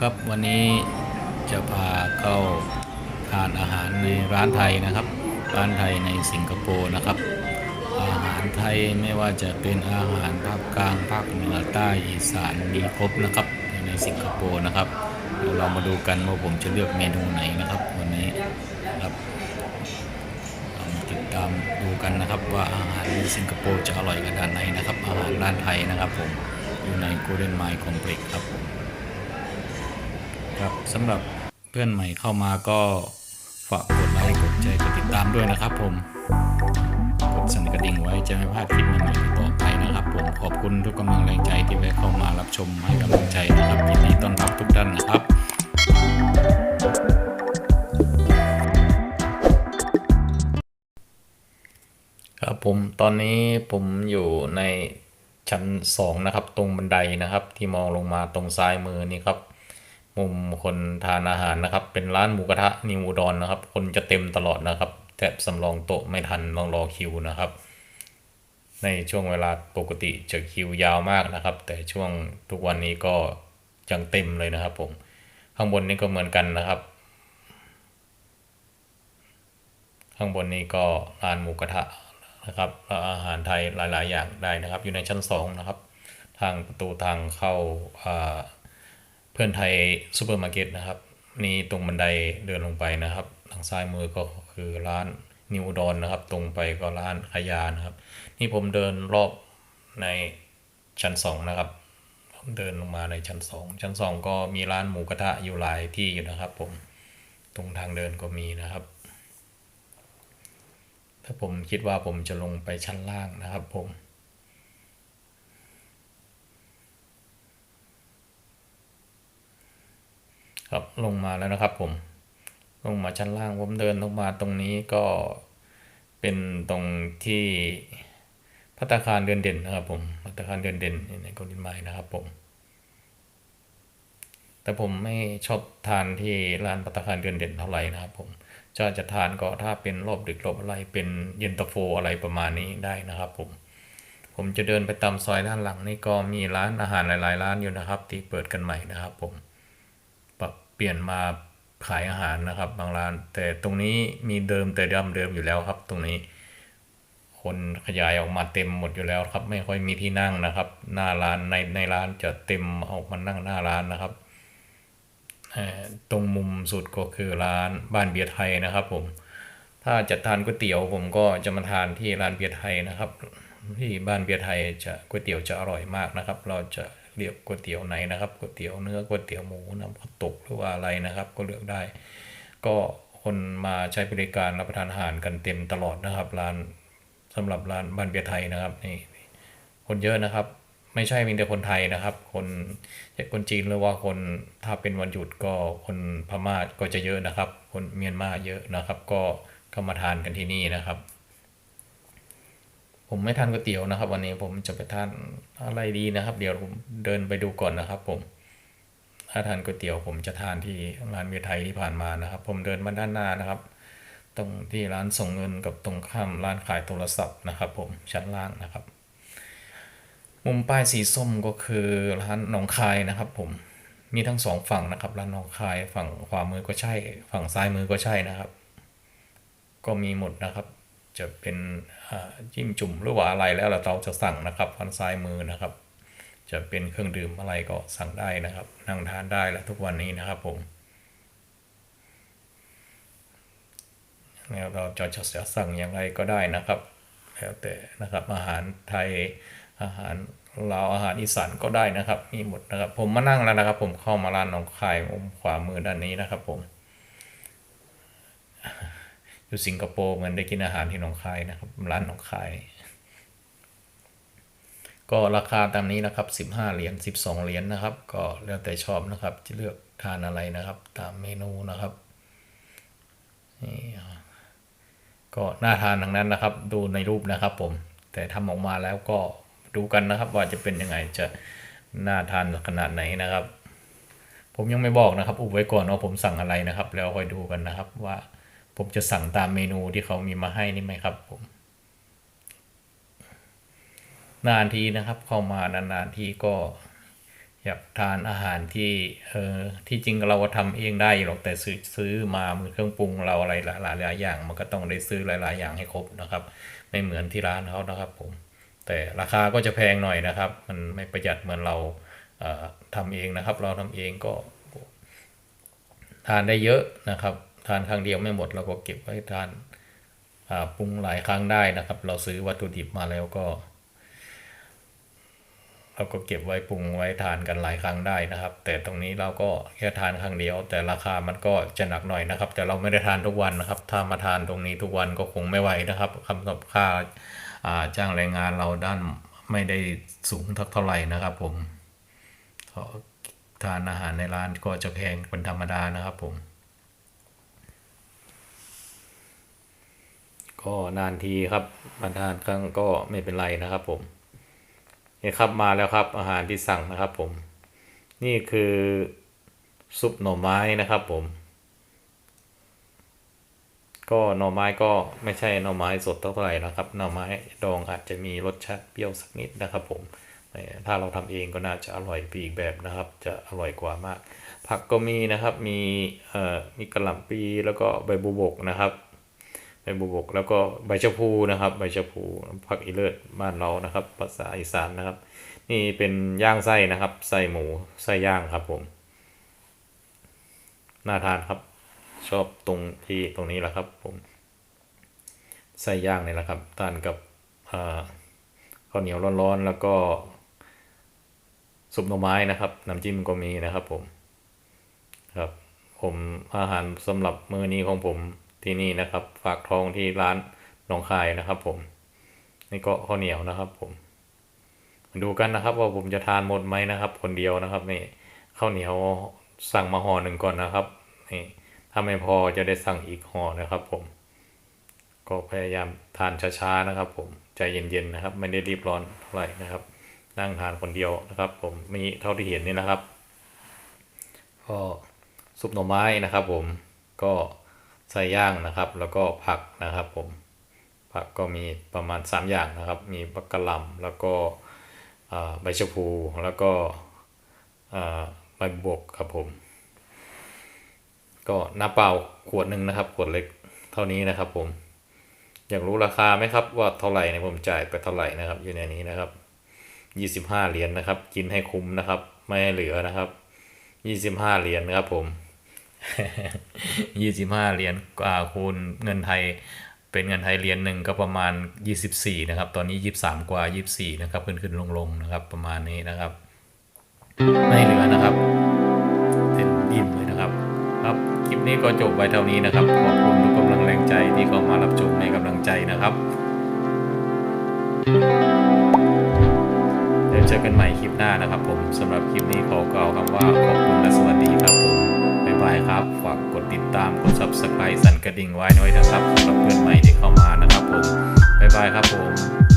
ครับวันนี้จะพาเข้าทานอาหารในร้านไทยนะครับ ร้านไทยในสิงคโปร์นะครับ อาหารไทยไม่ว่าจะเป็นอาหารภาคกลางภาคเหนือใต้อีสานมีครบนะครับในสิงคโปร์นะครับเดี๋ยวเรามาดูกันว่าผมจะเลือกเมนูไหนนะครับ วันนี้ครับเรามาติดตามดูกันนะครับ ว่าอาหารในสิงคโปร์จะอร่อยขนาดไหนนะครับ อาหารร้านไทยนะครับผมอยู่ใน Golden Mile Complex ครับผม ครับสำหรับเพื่อนใหม่เข้ามาก็ฝากกดไลค์กดแชร์กดติดตามด้วยนะครับผม กดสั่นกระดิ่งไว้จะไม่พลาดคลิปใหม่ๆต่อไปนะครับผมขอบคุณทุกกำลังแรงใจที่แวะเข้ามารับชมให้กำลังใจนะครับยินดีต้อนรับทุกท่านนะครับครับผมตอนนี้ผมอยู่ในชั้นสองนะครับ ตรงบันไดนะครับ ที่มองลงมาตรงซ้ายมือนี่ครับ มุมคนทานอาหารนะครับ เป็นร้านหมูกระทะนิวอุดอนนะครับ คนจะเต็มตลอดนะครับ แทบสำรองโต๊ะไม่ทันต้องรอคิวนะครับ ในช่วงเวลาปกติจะคิวยาวมากนะครับ แต่ช่วงทุกวันนี้ก็ยังเต็มเลยนะครับ ผม ข้างบนนี้ก็เหมือนกันนะครับ ข้างบนนี้ก็ร้านหมูกระทะนะครับแล้วอาหารไทยหลาย ๆ อย่างได้นะครับ อยู่ในชั้นสองนะครับ ทางประตูทางเข้าอ่า เพื่อนไทยซูเปอร์มาร์เก็ตนะครับ นี่ตรงบันไดเดินลงไปนะครับทางซ้ายมือก็คือร้านนิวดอนนะครับ ตรงไปก็ร้านขายานะครับ นี่ผมเดินรอบในชั้นสองนะครับผมเดินลงมาในชั้นสองชั้นสองก็มีร้านหมูกระทะอยู่หลายที่อยู่นะครับ ผมตรงทางเดินก็มีนะครับ ถ้าผมคิดว่าผมจะลงไปชั้นล่างนะครับ ผม ครับ ลงมาแล้วนะครับผม ลงมาชั้นล่างผมเดินลงมาตรงนี้ก็เป็นตรงที่พัตตาคารเดือนเด่นนะครับผมพัตตาคารเดือนเด่นในกลินไม้นะครับผม แต่ผมไม่ชอบทานที่ร้านพัตตาคารเดือนเด่นเท่าไหร่นะครับผมจะจะทานก็ถ้าเป็นรอบดึกรอบอะไรเป็นเย็นตาโฟอะไรประมาณนี้ได้นะครับผม ผมจะเดินไปตามซอยด้านหลังนี่ก็มีร้านอาหารหลาย ๆ ร้านอยู่นะครับ ที่เปิดกันใหม่นะครับผม เปลี่ยนมาขายอาหารนะครับ บางร้าน แต่ตรงนี้มีเดิมแต่ดิมเดิมอยู่แล้วครับ ตรงนี้ คนขยายออกมาเต็มหมดอยู่แล้วครับ ไม่ค่อยมีที่นั่งนะครับ หน้าร้านในในร้านจะเต็มออกมานั่งหน้าร้านนะครับตรงมุมสุดก็คือร้านบ้านเบียร์ไทยนะครับ ผม ถ้าจะทานก๋วยเตี๋ยวผมก็จะมาทานที่ร้านเบียร์ไทยนะครับ ที่บ้านเบียร์ไทยจะก๋วยเตี๋ยวจะอร่อยมากนะครับ เราจะ เรียกก๋วยเตี๋ยวไหนนะครับก๋วยเตี๋ยวเนื้อก๋วยเตี๋ยวหมูน้ำข้าวตกหรือว่าอะไรนะครับ ก็เลือกได้ ก็คนมาใช้บริการรับประทานอาหารกันเต็มตลอดนะครับร้านสำหรับร้านบ้านเบียร์ไทยนะครับนี่คนเยอะนะครับ ไม่ใช่มีแต่คนไทยนะครับ คนคนจีนหรือว่าคนถ้าเป็นวันหยุดก็คนพม่าก็จะเยอะนะครับ คนเมียนมาเยอะนะครับ ก็เข้ามาทานกันที่นี่นะครับ ผมไม่ทานก๋วยเตี๋ยวนะครับ วันนี้ผมจะไปทานอะไรดีนะครับ เดี๋ยวผมเดินไปดูก่อนนะครับ ผม ถ้าทานก๋วยเตี๋ยว ผมจะทานที่ร้านเวียไทยที่ผ่านมานะครับ ผมเดินมาด้านหน้านะครับ ตรงที่ร้านส่งเงินกับตรงข้ามร้านขายโทรศัพท์นะครับ ผมชั้นล่างนะครับ มุมป้ายสีส้มก็คือร้านหนองคายนะครับ ผมมีทั้งสองฝั่งนะครับร้านหนองคายฝั่งขวามือก็ใช่ ฝั่งซ้ายมือก็ใช่นะครับ ก็มีหมดนะครับ จะเป็นจิ้มจุ่มหรือว่าอะไรแล้วเราจะสั่งนะครับฝั่งซ้ายมือนะครับ จะเป็นเครื่องดื่มอะไรก็สั่งได้นะครับ นั่งทานได้แล้วทุกวันนี้นะครับผมแล้วเราจะจะสั่งอย่างไรก็ได้นะครับ แล้วแต่นะครับอาหารไทยอาหารลาอาหารอีสานก็ได้นะครับ มีหมดนะครับ ผมมานั่งแล้วนะครับ ผมเข้ามาร้านหนองคายมุมขวามือด้านนี้นะครับผม อยู่สิงคโปร์เหมือนได้กินอาหารที่หนองคายนะครับ ร้านหนองคาย ก็ราคาตามนี้นะครับ 15 เหรียญ12 เหรียญนะครับ ก็แล้วแต่ชอบนะครับ จะเลือกทานอะไรนะครับ ตามเมนูนะครับนี่ก็น่าทานทั้งนั้นนะครับ ดูในรูปนะครับ ผม แต่ทำออกมาแล้วก็ดูกันนะครับ ว่าจะเป็นยังไงจะน่าทานขนาดไหนนะครับ ผมยังไม่บอกนะครับอุบไว้ก่อนว่าผมสั่งอะไรนะครับ แล้วค่อยดูกันนะครับว่า ผมจะสั่งตามเมนูที่เขามีมาให้นี่ไหมครับ ผม นานทีนะครับ เข้ามานานๆทีก็อยากทานอาหารที่เออที่จริงเราก็ทำเองได้หรอกแต่ซื้อซื้อมามือเครื่องปรุงเราอะไรหลายหลายๆอย่าง มันก็ต้องได้ซื้อหลาย ๆ อย่างให้ครบนะครับ ไม่เหมือนที่ร้านเขานะครับ ผม แต่ราคาก็จะแพงหน่อยนะครับ มันไม่ประหยัดเหมือนเราเอ่อทำเองนะครับ เราทำเองก็ทานได้เยอะนะครับ ทานครั้งเดียวไม่หมดเราก็เก็บไว้ทานปรุงหลายครั้งได้นะครับ เราซื้อวัตถุดิบมาแล้วก็ เราก็เก็บไว้ปรุงไว้ทานกันหลายครั้งได้นะครับ แต่ตรงนี้เราก็แค่ทานครั้งเดียว แต่ราคามันก็จะหนักหน่อยนะครับ แต่เราไม่ได้ทานทุกวันนะครับ ถ้ามาทานตรงนี้ทุกวันก็คงไม่ไหวนะครับคำนบค่าาจ้างแรงงานเราด้านไม่ได้สูงทักเท่าไหร่นะครับ ผมเพราะทานอาหารในร้านก็จะแพงเป็นธรรมดานะครับผม ก็นานทีครับมาทานครั้งก็ไม่เป็นไรนะครับผมนี่ครับมาแล้วครับอาหารที่สั่งนะครับผม นี่คือซุปหน่อไม้นะครับผม ก็หน่อไม้ก็ไม่ใช่หน่อไม้สดเท่าไหร่นะครับหน่อไม้ดองอาจจะมีรสชาติเปรี้ยวสักนิดนะครับผมถ้าเราทำเองก็น่าจะอร่อยไปอีกแบบนะครับ จะอร่อยกว่ามาก ผักก็มีนะครับมีเอ่อมีกระหล่ำปีแล้วก็ใบบุบกนะครับ ใบบุบกแล้วก็ใบชะพูนะครับ ใบชะพูผักอีเลิศบ้านเรานะครับ ภาษาอีสานนะครับ นี่เป็นย่างไส้นะครับ ไส้หมูไส้ย่างครับผมน่าทานครับ ชอบตรงที่ตรงนี้แหละครับผมไส้ย่างนี่แหละครับทานกับข้าวเหนียวร้อนๆแล้วก็ซุปหน่อไม้นะครับน้ำจิ้มก็มีนะครับผมครับผมอาหารสำหรับมื้อนี้ของผม ที่นี่นะครับ ฝากท้องที่ร้านหนองคายนะครับ ผมนี่ก็ข้าวเหนียวนะครับ ผมมาดูกันนะครับ ว่าผมจะทานหมดไหมนะครับ คนเดียวนะครับนี่ข้าวเหนียวสั่งมาห่อหนึ่งก่อนนะครับนี่ถ้าไม่พอจะได้สั่งอีกห่อนะครับ ผม ก็พยายามทานช้าๆนะครับ ผมใจเย็นๆนะครับ ไม่ได้รีบร้อนเท่าไหร่นะครับ นั่งทานคนเดียวนะครับ ผมมีเท่าที่เห็นนี่นะครับก็ซุปหน่อไม้นะครับ ผมก็ ใส่ย่างนะครับ แล้วก็ผักนะครับผมผักก็มีประมาณ 3 อย่างนะครับ มีบักกะหล่ำแล้วก็ใบชะพูแล้วก็ใบบกครับผม ก็น้ำเปล่าขวดหนึ่งนะครับ ขวดเล็กเท่านี้นะครับผม อยากรู้ราคาไหมครับว่าเท่าไหร่เนี่ยผมจ่ายไปเท่าไหร่นะครับ อยู่ในนี้นะครับ 25 เหรียญนะครับ กินให้คุ้มนะครับ ไม่ให้เหลือนะครับยี่สิบห้าเหรียญครับผม ยี่สิบห้าเหรียญกว่าคูณเงินไทยเป็นเงินไทยเหรียญหนึ่งก็ประมาณยี่สิบสี่นะครับ ตอนนี้ยี่สิบสามกว่ายี่สิบสี่นะครับ ขึ้นขึ้นลงลงนะครับ ประมาณนี้นะครับ ไม่เหลือนะครับเต็มอิ่มเลยนะครับ ครับคลิปนี้ก็จบไว้เท่านี้นะครับ ขอบคุณทุกกำลังแรงใจที่เข้ามารับชมให้กำลังใจนะครับเดี๋ยวเจอกันใหม่คลิปหน้านะครับ ผมสำหรับคลิปนี้ขอกล่าวคำว่าขอบคุณและสวัสดีครับผม บายครับ ฝากกดติดตามกด subscribe สั่นกระดิ่งไว้หน่อยนะครับสำหรับเพื่อนใหม่ที่เข้ามานะครับผมบายบายครับผม